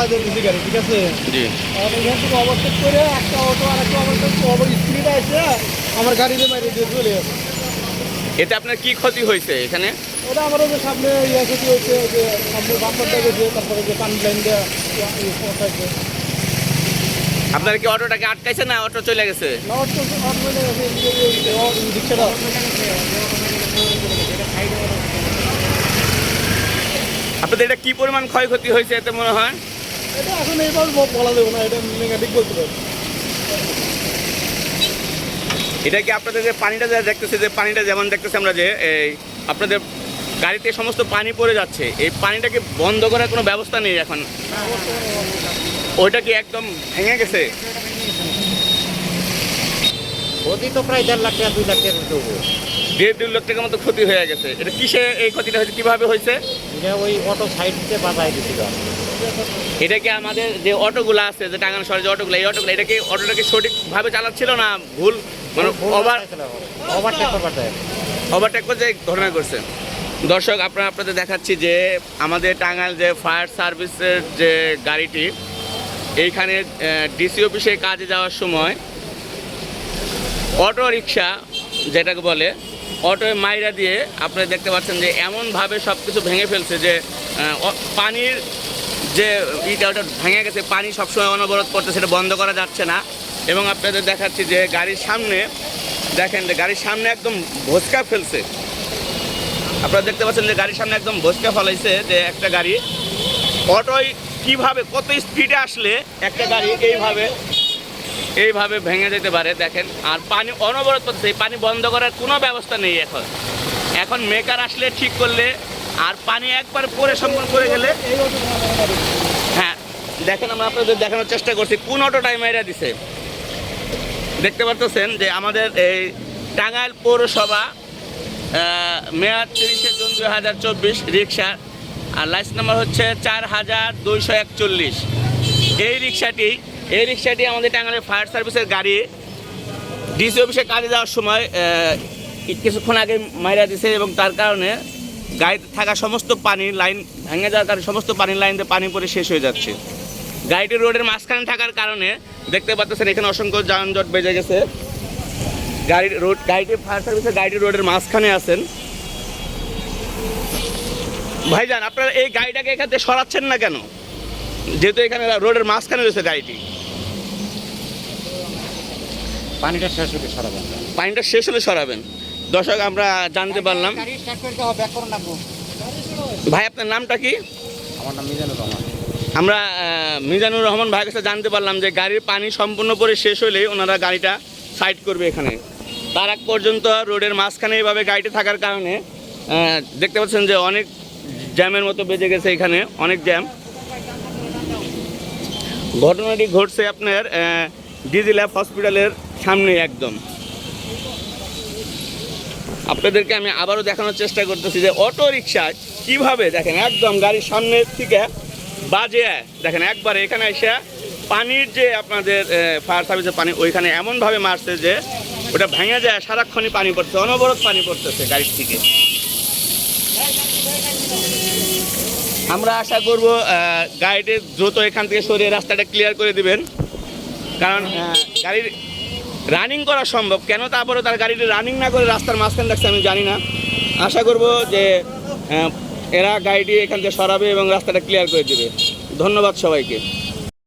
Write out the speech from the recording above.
ঠিক আছে? জি। এখান থেকে ওভারটেক করে একটা অটো আর একটা ওভারটেক ওভার স্পিডে এসে আমার গাড়িতে দিয়ে চলে গেছে এতে আপনার কি ক্ষতি হয়েছে এখানে? ওটা আমার ওই যে সামনে ইয়ে ক্ষতি হয়েছে যে সামনে বাম্পারটা গেছে তারপরে যে পানি লাইন দেওয়া ইয়ে আপনার কি অটোটাকে আটকাইছে না অটো চলে গেছে? আপনাদের এটা কি পরিমাণ ক্ষয়ক্ষতি হয়েছে এতে মনে হয়? এটা এখন এইবার বলা যাবে না এটা বলতে কি আপনাদের যে পানিটা যা দেখতেছে যে পানিটা যেমন দেখতেছে আমরা যে এই আপনাদের গাড়িতে সমস্ত পানি পড়ে যাচ্ছে এই পানিটাকে বন্ধ করার কোনো ব্যবস্থা নেই এখন। ওইটা কি একদম ভেঙে গেছে? ক্ষতি তো প্রায় দেড় লাখ টাকা দুই লাখ টাকা মতো দেড় দুই লাখ টাকার মতো ক্ষতি হয়ে গেছে। এটা কিসে এই ক্ষতিটা হয়েছে? কীভাবে হয়েছে? এটা ওই অটো সাইড দিছিল। এটা কি আমাদের যে অটোগুলো আছে যে টাঙ্গানো শহরে যে অটোগুলো এই অটোগুলো এটা কি অটোটাকে সঠিকভাবে চালাচ্ছিল না? ভুল? মানে ওভার ওভারটেক করবার ওভারটেক করে যে ঘটনা করছে দর্শক আপনারা আপনাদের দেখাচ্ছি যে আমাদের টাঙ্গাইল যে ফায়ার সার্ভিসের যে গাড়িটি এইখানে ডিসি অফিসে কাজে যাওয়ার সময় অটো রিক্সা যেটাকে বলে অটো মাইরা দিয়ে আপনারা দেখতে পাচ্ছেন যে এমনভাবে সব কিছু ভেঙে ফেলছে যে পানির যে ইটা ওটা ভেঙে গেছে, পানি সবসময় অনবরত করতে সেটা বন্ধ করা যাচ্ছে না। এবং আপনাদের দেখাচ্ছি যে গাড়ির সামনে, দেখেন যে গাড়ির সামনে একদম ভোসকা ফেলছে। আপনারা দেখতে পাচ্ছেন যে গাড়ির সামনে একদম ভোসকা ফলাইছে যে একটা গাড়ি। অটোয় কীভাবে, কত স্পিডে আসলে একটা গাড়ি এইভাবে এইভাবে ভেঙে যেতে পারে, দেখেন। আর পানি অনবরত এই পানি বন্ধ করার কোনো ব্যবস্থা নেই এখন। এখন মেকার আসলে ঠিক করলে, আর পানি একবার পরে সম্পূর্ণ করে গেলে হ্যাঁ দেখেন আমরা আপনাদের দেখানোর চেষ্টা করছি, কোন অটোটাই মাইরা দিছে। দেখতে পারতেছেন যে আমাদের এই টাঙ্গাইল পৌরসভা মেয়াদ তিরিশে জুন দুই হাজার চব্বিশ রিক্সা আর লাইসেন্স নাম্বার হচ্ছে চার হাজার দুইশো একচল্লিশ। এই রিক্সাটি এই রিক্সাটি আমাদের টাঙ্গাইলের ফায়ার সার্ভিসের গাড়ি। ডিসি অফিসে কাজে যাওয়ার সময় কিছুক্ষণ আগে মাইরা দিছে এবং তার কারণে গাড়িতে থাকা সমস্ত পানি লাইন ভেঙে যাওয়ার কারণে সমস্ত পানির লাইন দিয়ে পানি পরে শেষ হয়ে যাচ্ছে। গাড়িটি রোডের মাঝখানে থাকার কারণে দেখতে পাচ্ছেন এখানে অসংখ্য যানজট বেজে গেছে। গাড়ির রোড, গাড়িটি ফায়ার সার্ভিসের গাড়িটি রোডের মাঝখানে আছেন। ভাইজান, আপনারা এই গাড়িটাকে এখান থেকে সরাচ্ছেন না কেন? যেহেতু এখানে রোডের মাঝখানে রয়েছে গাড়িটি। পানিটা শেষ হতে সরাবেন। পানিটা শেষ হলে সরাবেন। দর্শক আমরা জানতে পারলাম। ভাই আপনার নামটা কি? আমার নাম মিজানুর রহমান। আমরা মিজানুর রহমান ভাইয়ের কাছে জানতে পারলাম যে গাড়ির পানি সম্পূর্ণ করে শেষ হলেই ওনারা গাড়িটা সাইড করবে এখানে। তার আগ পর্যন্ত রোডের মাঝখানে এইভাবে গাড়িটা থাকার কারণে দেখতে পাচ্ছেন যে অনেক জ্যামের মতো বেজে গেছে এখানে অনেক জ্যাম। ঘটনাটি ঘটছে আপনার ডিজি ল্যাব হসপিটালের সামনে একদম। আপনাদেরকে আমি আবারও দেখানোর চেষ্টা করতেছি যে অটো রিক্সা কীভাবে দেখেন, একদম গাড়ির সামনের থেকে বাজে, দেখেন একবার এখানে এসে পানির যে আপনাদের ফায়ার সার্ভিসের পানি, ওইখানে এমনভাবে মারছে যে ওটা ভেঙে যায়, সারাক্ষণই পানি পড়ছে, অনবরত পানি পড়তেছে গাড়ির থেকে। আমরা আশা করব গাড়িটি দ্রুত এখান থেকে সরিয়ে রাস্তাটা ক্লিয়ার করে দিবেন। কারণ গাড়ির রানিং করা সম্ভব। কেন তারপরে তার গাড়িটি রানিং না করে রাস্তার মাঝখানে রাখছে আমি জানি না। আশা করব যে এরা গাড়িটি এখান থেকে সরাবে এবং রাস্তাটা ক্লিয়ার করে দেবে। ধন্যবাদ সবাইকে।